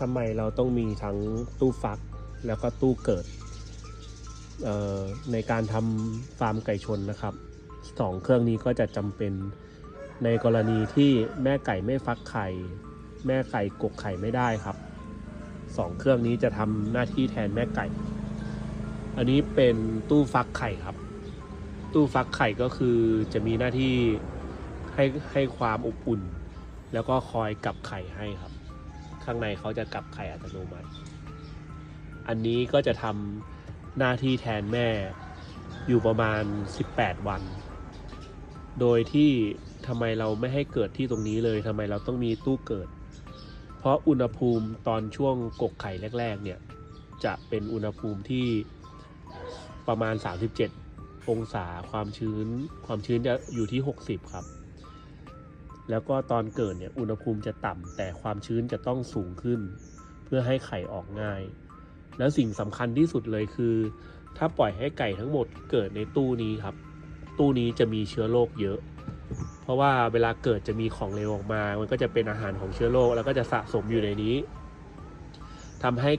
ทำไมเราต้องมีทั้งตู้ฟักแล้วก็ตู้เกิดในการทำฟาร์มไก่ชนนะครับสองเครื่องนี้ก็จะจำเป็นในกรณีที่แม่ไก่ไม่ฟักไข่ แม่ไก่กกไข่ไม่ได้ครับสองเครื่องนี้จะทำหน้าที่แทนแม่ไก่ อันนี้เป็นตู้ฟักไข่ครับ ตู้ฟักไข่ก็คือจะมีหน้าที่ให้ให้ความอบอุ่น แล้วก็คอยกลับไข่ให้ครับ ข้างในเขาจะกลับไข่อัตโนมัติ อันนี้ก็จะทำหน้าที่แทนแม่อยู่ประมาณ 18 วัน โดยที่ทำไมเราไม่ให้เกิดที่ตรงนี้เลยทำไมเราต้องมีตู้เกิด เพราะอุณหภูมิตอนช่วงกกไข่แรก ๆ เนี่ย จะเป็นอุณหภูมิที่ประมาณ 37 องศาความชื้น ความชื้นจะอยู่ที่ 60 ครับ แล้วก็ตอนเกิดเนี่ยอุณหภูมิจะต่ำแต่ความชื้นจะต้องสูงขึ้น เพื่อให้ไข่ออกง่าย แล้วสิ่งสำคัญที่สุดเลยคือ ถ้าปล่อยให้ไก่ทั้งหมดเกิดในตู้นี้ครับ ตู้นี้จะมีเชื้อโรคเยอะ เพราะว่าเวลาเกิดจะมีของเลวออกมา มันก็จะเป็นอาหารของเชื้อโรคแล้วก็จะสะสมอยู่ในนี้ทำให้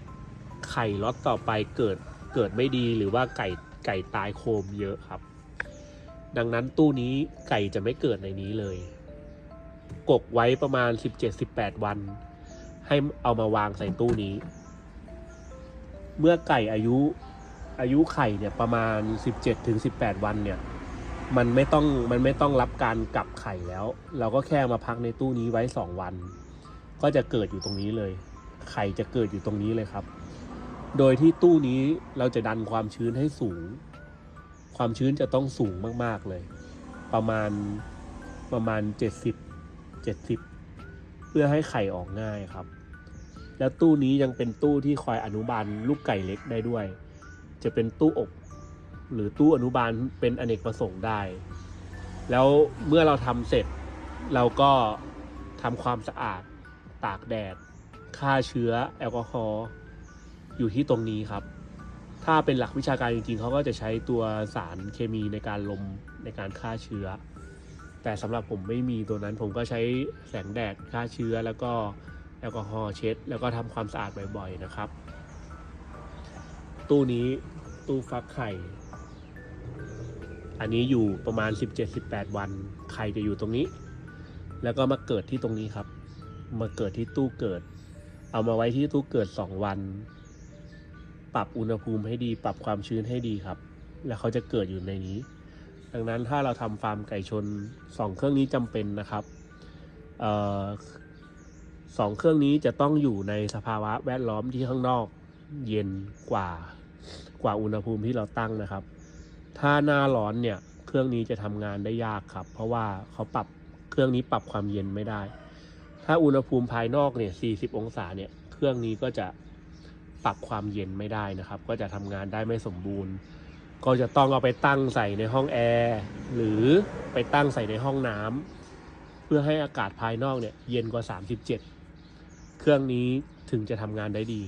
ไข่ล็อตต่อไปเกิดเกิดไม่ดีหรือว่าไก่ไก่ตายโคมเยอะครับ ดังนั้นตู้นี้ไก่จะไม่เกิดในนี้เลย กกไว้ประมาณ 17-18 วัน ให้เอามาวางใส่ตู้นี้ เมื่อไก่อายุอายุไข่เนี่ยประมาณ 17-18 วันเนี่ยมันไม่ต้องมันไม่ต้องรับการกลับไข่แล้ว เราก็แค่มาพักในตู้นี้ไว้ 2 วัน ก็จะเกิดอยู่ตรงนี้เลย ไข่จะเกิดอยู่ตรงนี้เลยครับ โดยที่ตู้นี้เราจะดันความชื้นให้สูง ความชื้นจะต้องสูงมากๆเลย ประมาณประมาณ 70 70 เพื่อให้ไข่ออกง่ายครับ แล้วตู้นี้ยังเป็นตู้ที่คอยอนุบาลลูกไก่เล็กได้ด้วย จะเป็นตู้อบ หรือตู้อนุบาลเป็นอเนกประสงค์ได้ แล้วเมื่อเราทำเสร็จ เราก็ทำความสะอาดตากแดดฆ่าเชื้อแอลกอฮอล์อยู่ที่ตรงนี้ครับ ถ้าเป็นหลักวิชาการจริงๆ เขาก็จะใช้ตัวสารเคมีในการลมในการฆ่าเชื้อ แต่สำหรับผมไม่มีตัวนั้นผมก็ใช้แสงแดดฆ่าเชื้อ แล้วก็แอลกอฮอล์เช็ด แล้วก็ทำความสะอาดบ่อยๆนะครับ ตู้นี้ตู้ฟักไข่ อันนี้อยู่ประมาณ 17-18 วันไข่จะอยู่ตรงนี้ แล้วก็มาเกิดที่ตรงนี้ครับ มาเกิดที่ตู้เกิด เอามาไว้ที่ตู้เกิด 2 วัน ปรับอุณหภูมิให้ดี ปรับความชื้นให้ดีครับ แล้วเขาจะเกิดอยู่ในนี้ ดังนั้นถ้าเราทำฟาร์มไก่ชน 2 เครื่องนี้จำเป็นนะครับออสองเครื่องนี้จะต้องอยู่ในสภาวะแวดล้อมที่ข้างนอกเย็นกว่ากว่าอุณหภูมิที่เราตั้งนะครับ ถ้าหน้าร้อนเนี่ยเครื่องนี้จะทำงานได้ยากครับ เพราะว่าเขาปรับเครื่องนี้ปรับความเย็นไม่ได้ ถ้าอุณหภูมิภายนอกเนี่ย 40 องศาเนี่ยเครื่องนี้ก็จะปรับความเย็นไม่ได้นะครับ ก็จะทำงานได้ไม่สมบูรณ์ ก็จะต้องเอาไปตั้งใส่ในห้องแอร์หรือไปตั้งใส่ในห้องน้ำเพื่อให้อากาศภายนอกเนี่ยเย็นกว่า 37 เครื่องนี้ถึงจะทำงานได้ดี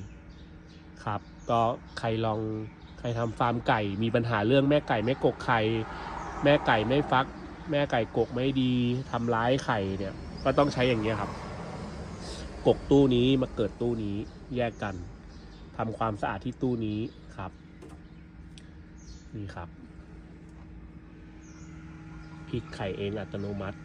ครับ ก็ใครลองใครทำฟาร์มไก่มีปัญหาเรื่องแม่ไก่ไม่กกไข่แม่ไก่ไม่ฟัก แม่ไก่กกไม่ดีทำร้ายไข่เนี่ยก็ต้องใช้อย่างเงี้ครับ กกตู้นี้มาเกิดตู้นี้แยกกันทำความสะอาดที่ตู้นี้ นี่ครับพลิกไข่เองอัตโนมัติ